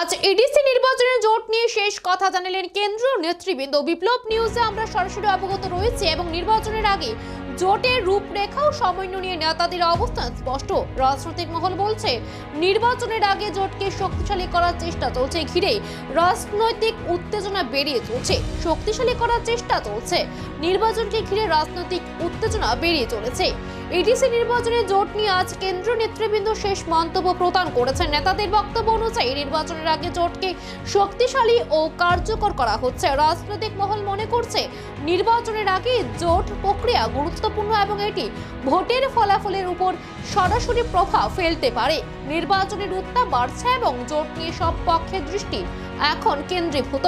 আজ এডিসি নির্বাচনে জোট নিয়ে শেষ কথা জানালেন কেন্দ্রীয় নেতৃবৃন্দ। বিপ্লব নিউজে আমরা সরাসরি অবগত রয়েছে এবং নির্বাচনের আগে জোটের রূপরেখা ও সমন্বয় নিয়ে নেতাদের অবস্থান স্পষ্ট। রাজনৈতিক মহল বলছে, নির্বাচনের আগে জোটকে শক্তিশালী করার চেষ্টা চলছে। ঘিরে রাজনৈতিক উত্তেজনা বেরিয়ে চলছে। শক্তিশালী করার চেষ্টা চলছে। নির্বাচনকে ঘিরে রাজনৈতিক উত্তেজনা বেরিয়ে চলেছে। এডিসি নির্বাচনে জোট নিয়ে আজ কেন্দ্রীয় নেতৃবৃন্দ শেষ মন্তব্য প্রদান করেছেন। নেতাদের বক্তব্য অনুযায়ী নির্বাচনের আগে জোটকে শক্তিশালী ও কার্যকর করা হচ্ছে। রাজনৈতিক মহল মনে করছে, নির্বাচনের আগে জোট প্রক্রিয়া গুরুত্বপূর্ণ এবং এটি ভোটের ফলাফলের উপর সরাসরি প্রভাব ফেলতে পারে। নির্বাচনের উত্তাপ বাড়ছে এবং জোট নিয়ে সব পক্ষের দৃষ্টি এখন কেন্দ্রীভূত।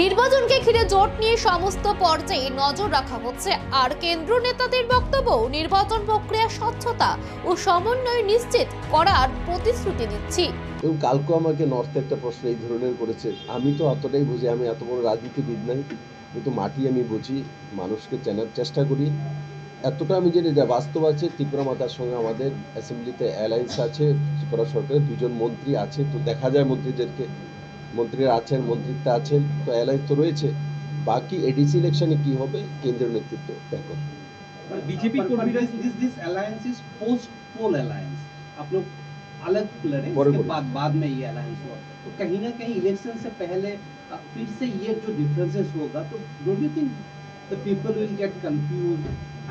নির্বাচনকে ঘিরে জোট নিয়ে সমস্ত পর্যায়ে নজর রাখা হচ্ছে। আর কেন্দ্র নেতাদের বক্তব্য, নির্বাচন প্রক্রিয়া স্বচ্ছতা ও সমন্বয় নিশ্চিত করার প্রতিশ্রুতি দিচ্ছি। এবং কালকে আমাকে নর্থে একটা প্রশ্ন এই ধরনের করেছে। আমি তো অতটাই বুঝি, আমি এত বড় রাজনীতিবিদ নাই। কিন্তু মাটি আমি বুঝি, মানুষকে চেনার চেষ্টা করি। এতটা আমি জানি যে বাস্তব আছে, ত্রিপুরা মাতার সঙ্গে আমাদের অ্যাসেম্বলিতে অ্যালায়েন্স আছে, ত্রিপুরা সরকারের দুজন মন্ত্রী আছে। তো দেখা যায় মন্ত্রীদেরকে। মন্ত্রীরা আছেন মন্ত্রিত্ব আছেন তো অ্যালায়েন্স তো রয়েছে বাকি এডিসি ইলেকশনে কি হবে কেন্দ্রীয় নেতৃত্ব দেখো बीजेपी पर- को पर भी this this this alliance is post pole alliance आप लोग अलग लड़े बड़े उसके बड़े। बाद बाद में ये alliance हुआ तो कहीं ना कहीं इलेक्शन से पहले अ, फिर से ये जो डिफरेंसेस होगा तो don't you think the people will get confuse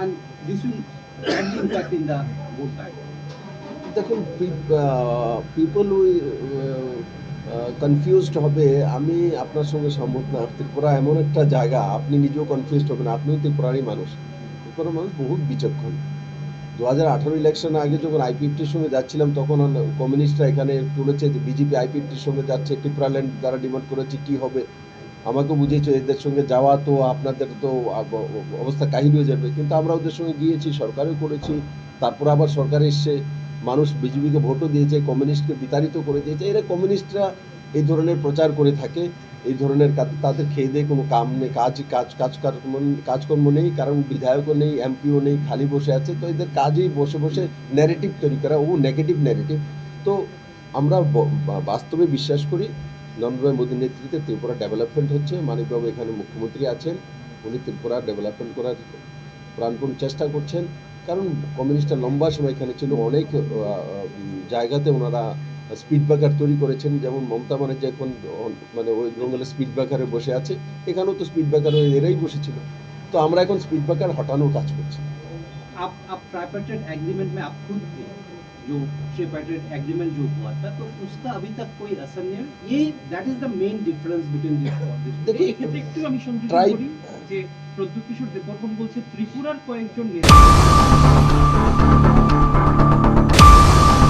and this will badly impact in the vote bank দেখুন পিপল কনফিউজড হবে, আমি আপনার সঙ্গে সম্মত না। ত্রিপুরা এমন একটা জায়গা, আপনি নিজেও কনফিউজড হবেন, আপনিও ত্রিপুরারই মানুষ। ত্রিপুরার মানুষ বহুত বিচক্ষণ। দু হাজার আঠারো ইলেকশন আগে যখন আইপিএফটির সঙ্গে যাচ্ছিলাম, তখন কমিউনিস্টরা এখানে তুলেছে যে বিজেপি আইপিএফটির সঙ্গে যাচ্ছে ত্রিপুরাল্যান্ড দ্বারা ডিমান্ড করেছে, কি হবে? আমাকে বুঝিয়েছে, এদের সঙ্গে যাওয়া তো, আপনাদের তো অবস্থা কাহিল হয়ে যাবে। কিন্তু আমরা ওদের সঙ্গে গিয়েছি, সরকারও করেছি, তারপর আবার সরকার এসছে। মানুষ বিজেপিকে ভোটও দিয়েছে, কমিউনিস্টকে বিতাড়িত করে দিয়েছে। এরা কমিউনিস্টরা এই ধরনের প্রচার করে থাকে, এই ধরনের তাদের খেয়ে দিয়ে কোনো কাম নেই, কাজ কাজ কাজ কর্ম, কাজকর্ম নেই, কারণ বিধায়কও নেই, এমপিও নেই, খালি বসে আছে। তো এদের কাজেই বসে বসে ন্যারেটিভ তৈরি করা, ও নেগেটিভ ন্যারেটিভ তো আমরা বাস্তবে বিশ্বাস করি, নরেন্দ্র মোদীর নেতৃত্বে ত্রিপুরা ডেভেলপমেন্ট হচ্ছে। মানিকবাবু এখানে মুখ্যমন্ত্রী আছেন, উনি ত্রিপুরা ডেভেলপমেন্ট করার প্রাণপণ চেষ্টা করছেন। কারণ কমিউনিস্টরা লম্বা সময় এখানে ছিল অনেক আহ, উম, জায়গাতে ওনারা স্পিড ব্রেকার তৈরি করেছেন যেমন মমতা ব্যানার্জি এখন অন- মানে ওয়েস্ট বেঙ্গলের স্পিড ব্রেকারে বসে আছে এখানেও তো স্পিড ব্রেকার এরাই বসেছিল তো আমরা এখন স্পিড ব্রেকার হটানোর কাজ করছি आप आप ट्राइपेटेड एग्रीमेंट में आप खुद थे जो ट्राइपेटेड एग्रीमेंट जो हुआ था तो उसका अभी तक कोई असर नहीं है ये that is the main difference between this দেখি এক্ষেত্রে যে প্রদ্যুৎ কিশোর দেববর্মন বলছে ত্রিপুরার কয়েকজন নেতা